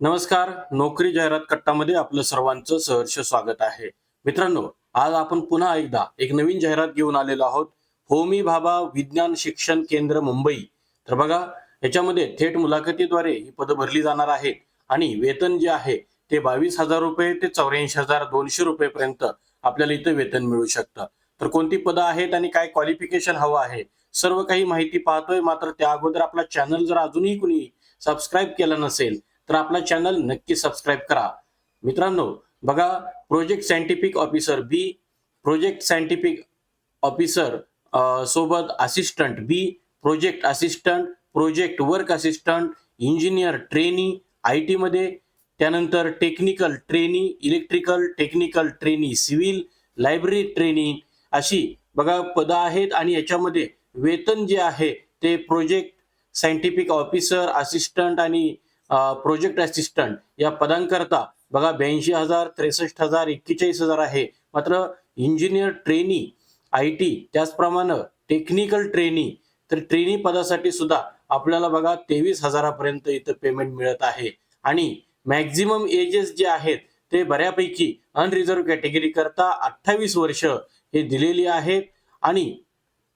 नमस्कार नोकरी जाहिरात कट्टामध्ये आपलं सर्वांचं सहर्ष स्वागत आहे. मित्रांनो आज आपण पुन्हा एकदा एक नवीन जाहिरात घेऊन आलेलो आहोत. होमी भाभा विज्ञान शिक्षण केंद्र मुंबई. तर बघा याच्यामध्ये थेट मुलाखतीद्वारे ही पदं भरली जाणार आहेत आणि वेतन जे आहे ते बावीस हजार रुपये ते चौऱ्याऐंशी हजार दोनशे रुपये पर्यंत आपल्याला इथं वेतन मिळू शकतं. तर कोणती पदं आहेत आणि काय क्वालिफिकेशन हवं आहे? सर्व काही माहिती पाहतोय. मात्र त्या अगोदर आपला चॅनल जर अजूनही कुणी सबस्क्राईब केला नसेल तर आपला चॅनल नक्की सबस्क्राईब करा. मित्रांनो बघा project scientific officer B project scientific officer सोबत assistant B project assistant project work assistant engineer trainee आयमध्ये. त्यानंतर technical trainee electrical technical trainee civil library trainee अशी बघा पदं आहेत आणि याच्यामध्ये वेतन जे आहे ते प्रोजेक्ट सायंटिफिक ऑफिसर असिस्टंट आणि प्रोजेक्ट असिस्टंट या पदांकरता बघा ब्याऐंशी हजार त्रेसष्ट हजार एक्केचाळीस हजार आहे. मात्र इंजिनियर ट्रेनी आय टी त्याचप्रमाणे टेक्निकल ट्रेनी तर ट्रेनी पदासाठी सुद्धा आपल्याला बघा तेवीस हजारापर्यंत इथं पेमेंट मिळत आहे. आणि मॅक्झिमम एजेस जे आहेत ते बऱ्यापैकी अनरिझर्व कॅटेगरी करता अठ्ठावीस वर्ष हे दिलेली आहेत आणि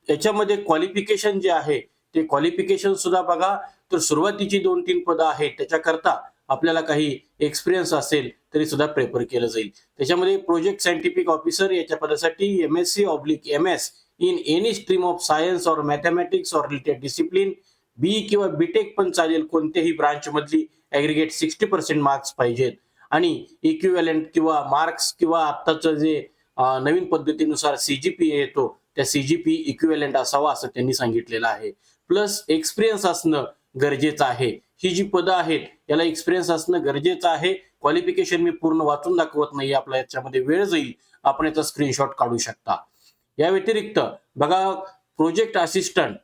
याच्यामध्ये क्वालिफिकेशन जे आहे ते क्वालिफिकेशन सुद्धा बघा तर सुरुवातीची दोन तीन पदं आहेत त्याच्याकरता आपल्याला काही एक्सपिरियन्स असेल तरी सुद्धा प्रेफर केलं जाईल. त्याच्यामध्ये प्रोजेक्ट सायंटिफिक ऑफिसर याच्या पदासाठी M S C oblique M S in any stream of science or mathematics or related discipline B किंवा बीटेक पण चालेल कोणत्याही ब्रांच मधली सिक्स्टी पर्सेंट मार्क्स पाहिजेत. आणि इक्विव्हॅलेंट किंवा मार्क्स किंवा आत्ताचं जे नवीन पद्धतीनुसार सीजीपी येतो त्या सीजीपी इक्विव्हॅलेंट असावा असं त्यांनी सांगितलेलं आहे. प्लस एक्सपिरियन्स असणं गरजेचं आहे. ही जी पदं आहेत याला एक्सपिरियन्स असणं गरजेचं आहे. क्वालिफिकेशन मी पूर्ण वाचून दाखवत नाही आपला याच्यामध्ये वेळ जाईल. आपण याचा स्क्रीनशॉट काढू शकता. या व्यतिरिक्त बघा प्रोजेक्ट असिस्टंट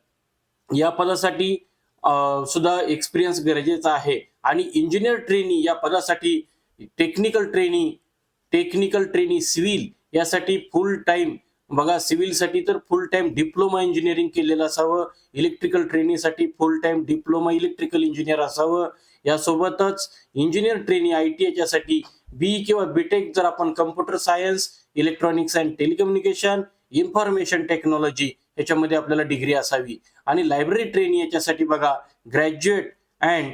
या पदासाठी सुद्धा एक्सपिरियन्स गरजेचा आहे. आणि इंजिनियर ट्रेनी या पदासाठी technical trainee technical trainee civil यासाठी फुल टाइम बघा सिव्हिलसाठी तर फुल टाइम डिप्लोमा इंजिनिअरिंग केलेलं असावं इलेक्ट्रिकल ट्रेनिंगसाठी full time diploma electrical engineer असावं. यासोबतच इंजिनियर ट्रेनिंग आय टी याच्यासाठी बी किंवा बीटेक जर आपण computer science electronics and telecommunication information technology याच्यामध्ये आपल्याला डिग्री असावी. आणि लायब्ररी ट्रेनिंग याच्यासाठी बघा graduate and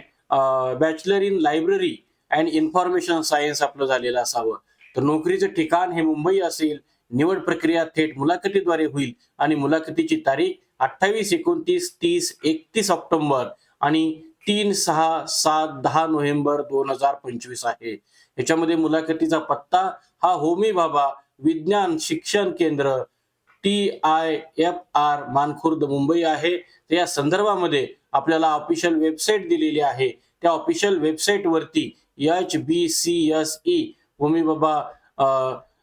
bachelor in library and information science आपलं झालेलं असावं. तर नोकरीचं ठिकाण हे मुंबई असेल निवड प्रक्रिया थेट मुलाखतीद्वारे होईल. आणि मुलाखतीची तारीख अठ्ठावीस एकोणतीस तीस एकतीस ऑक्टोबर आणि तीन सहा सात दहा नोव्हेंबर दोन हजार पंचवीस आहे. याच्यामध्ये मुलाखतीचा पत्ता हा होमी बाबा विज्ञान शिक्षण केंद्र T I F R Mankhurd Mumbai आहे. तर या संदर्भामध्ये आपल्याला ऑफिशियल वेबसाईट दिलेली आहे. त्या ऑफिशियल वेबसाईट वरती H B C S E Homi Bhabha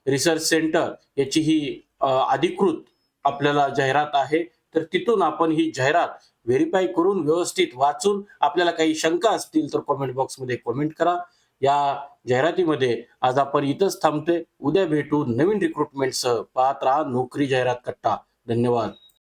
research centre याची ही अधिकृत आपल्याला जाहिरात आहे. तर तिथून आपण ही जाहिरात व्हेरीफाय करून व्यवस्थित वाचून आपल्याला काही शंका असतील तर कॉमेंट बॉक्समध्ये कॉमेंट करा. या जाहिरातीमध्ये आज आपण इथंच थांबतोय. उद्या भेटू नवीन रिक्रुटमेंटसह पाहत राहा नोकरी जाहिरात कट्टा. धन्यवाद.